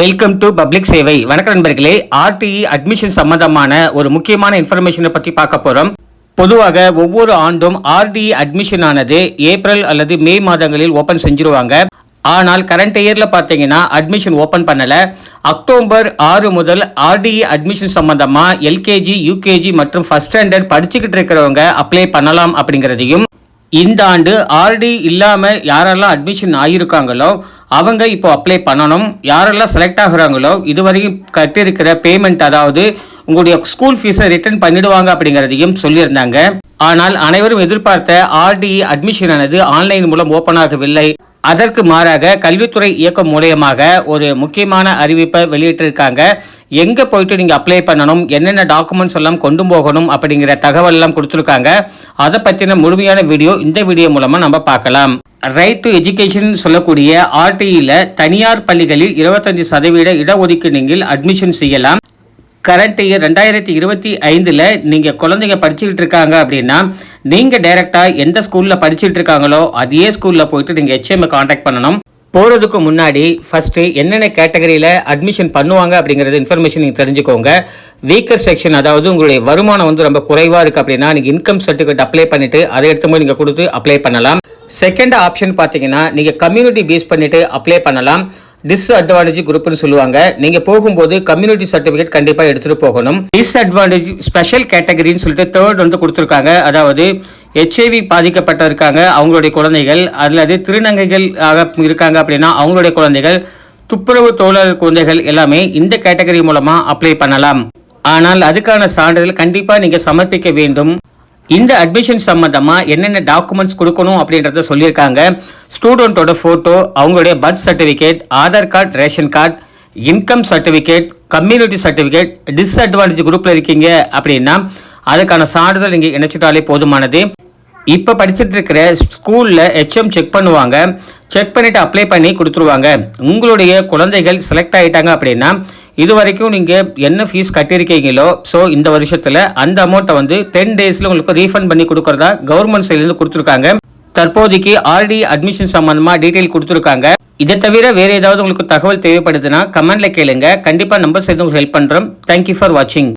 Welcome to public சேவை வணக்கம் நண்பர்களே ஆர்டிஇ அட்மிஷன் சம்பந்தமான ஒரு முக்கியமான இன்ஃபர்மேஷனை பற்றி பார்க்க போகிறோம் பொதுவாக ஒவ்வொரு ஆண்டும் ஆர்டிஇ அட்மிஷன் ஆனது ஏப்ரல் அல்லது மே மாதங்களில் ஓப்பன் செஞ்சிருவாங்க. ஆனால் கரண்ட் இயரில் பார்த்தீங்கன்னா அட்மிஷன் ஓப்பன் பண்ணலை. அக்டோபர் ஆறு முதல் ஆர்டிஇ அட்மிஷன் சம்பந்தமாக எல்கேஜி யூகேஜி மற்றும் ஃபஸ்ட் ஸ்டாண்டர்ட் படிச்சுக்கிட்டு இருக்கிறவங்க அப்ளை பண்ணலாம் அப்படிங்கிறதையும் இந்த ஆண்டு ஆர்டி இல்லாமல் யாரெல்லாம் அட்மிஷன் ஆகியிருக்காங்களோ அவங்க இப்போ அப்ளை பண்ணணும். யாரெல்லாம் செலக்ட் ஆகுறாங்களோ இதுவரையும் கட்டியிருக்கிற பேமெண்ட் அதாவது உங்களுடைய ஸ்கூல் ஃபீஸை ரிட்டர்ன் பண்ணிடுவாங்க அப்படிங்கிறதையும் சொல்லியிருந்தாங்க. ஆனால் அனைவரும் எதிர்பார்த்த ஆர்டிஇ அட்மிஷன் ஆனது ஆன்லைன் மூலம் ஓப்பன் ஆகவில்லை. அதற்கு மாறாக கல்வித்துறை இயக்கம் மூலயமாக ஒரு முக்கியமான அறிவிப்பை வெளியிட்டிருக்காங்க. எங்கே போயிட்டு நீங்கள் அப்ளை பண்ணணும் என்னென்ன டாக்குமெண்ட்ஸ் எல்லாம் கொண்டு போகணும் அப்படிங்கிற தகவல் எல்லாம் கொடுத்துருக்காங்க. அதை பற்றின முழுமையான வீடியோ இந்த வீடியோ மூலமாக நம்ம பார்க்கலாம். ரைட் டு எஜுகேஷன் சொல்லக்கூடிய ஆர்டியில் தனியார் பள்ளிகளில் இருபத்தஞ்சு சதவீத இடஒதுக்கீடு நீங்கள் அட்மிஷன் செய்யலாம். கரண்ட் இயர் ரெண்டாயிரத்தி இருபத்தி ஐந்தில் நீங்கள் குழந்தைங்க படிச்சுக்கிட்டு இருக்காங்க அப்படின்னா நீங்கள் டைரெக்டாக எந்த ஸ்கூலில் படிச்சுட்டு இருக்காங்களோ அதே ஸ்கூலில் போயிட்டு நீங்கள் ஹெச்எம்ஐ காண்டாக்ட் பண்ணணும். போகிறதுக்கு முன்னாடி ஃபஸ்ட்டு என்னென்ன கேட்டகரியில் அட்மிஷன் பண்ணுவாங்க அப்படிங்கிறது இன்ஃபர்மேஷன் நீங்கள் தெரிஞ்சுக்கோங்க. வீக்கர் செக்ஷன் அதாவது உங்களுடைய வருமானம் வந்து ரொம்ப குறைவாக இருக்குது அப்படின்னா நீங்கள் இன்கம் சர்டிஃபிகேட் அப்ளை பண்ணிவிட்டு அதை எடுத்து போய் நீங்கள் கொடுத்து அப்ளை பண்ணலாம். செகண்ட் ஆப்ஷன் பார்த்தீங்கன்னா நீங்கள் கம்யூனிட்டி பேஸ் பண்ணிவிட்டு அப்ளை பண்ணலாம். டிஸ்அட்வான்டேஜ் குரூப்னு சொல்லுவாங்க. நீங்கள் போகும்போது கம்யூனிட்டி சர்டிஃபிகேட் கண்டிப்பாக எடுத்துகிட்டு போகணும். டிஸ்அட்வான்டேஜ் ஸ்பெஷல் கேட்டகரின்னு சொல்லிட்டு தேர்ட் வந்து கொடுத்துருக்காங்க. அதாவது ஹெச்ஐவி பாதிக்கப்பட்ட இருக்காங்க அவங்களுடைய குழந்தைகள் அல்லது திருநங்கைகள் ஆக இருக்காங்க அப்படின்னா அவங்களுடைய குழந்தைகள் துப்புரவு தொழிலாளர் குழந்தைகள் எல்லாமே இந்த கேட்டகரி மூலமாக அப்ளை பண்ணலாம். ஆனால் அதுக்கான சான்றிதழ் கண்டிப்பாக நீங்கள் சமர்ப்பிக்க வேண்டும். இந்த அட்மிஷன் சம்மந்தமாக என்னென்ன டாக்குமெண்ட்ஸ் கொடுக்கணும் அப்படின்றத சொல்லியிருக்காங்க. ஸ்டூடெண்ட்டோட ஃபோட்டோ அவங்களுடைய birth certificate Aadhaar card ration card income certificate community certificate disadvantage குரூப்பில் இருக்கீங்க அப்படின்னா அதுக்கான சான்றிதழ் நீங்கள் இணைச்சிட்டாலே போதுமானது. இப்போ படிச்சுட்டு இருக்கிற ஸ்கூலில் ஹெச்எம் செக் பண்ணுவாங்க. செக் பண்ணிவிட்டு அப்ளை பண்ணி கொடுத்துருவாங்க. உங்களுடைய குழந்தைகள் செலக்ட் ஆகிட்டாங்க அப்படின்னா இது வரைக்கும் நீங்கள் என்ன ஃபீஸ் கட்டியிருக்கீங்களோ ஸோ இந்த வருஷத்தில் அந்த அமௌண்ட்டை வந்து டென் டேஸில் உங்களுக்கு ரீஃபண்ட் பண்ணி கொடுக்குறதா கவர்மெண்ட் சைட்லேருந்து கொடுத்துருக்காங்க. தற்போதைக்கு ஆர்டி அட்மிஷன் சம்மந்தமாக டீட்டெயில் கொடுத்துருக்காங்க. இதை தவிர வேறு ஏதாவது உங்களுக்கு தகவல் தேவைப்படுதுன்னா கமெண்ட்ல கேளுங்க. கண்டிப்பாக நம்பர் சேர்ந்து உங்களுக்கு ஹெல்ப் பண்ணுறோம் தேங்க்யூ ஃபார் வாட்சிங்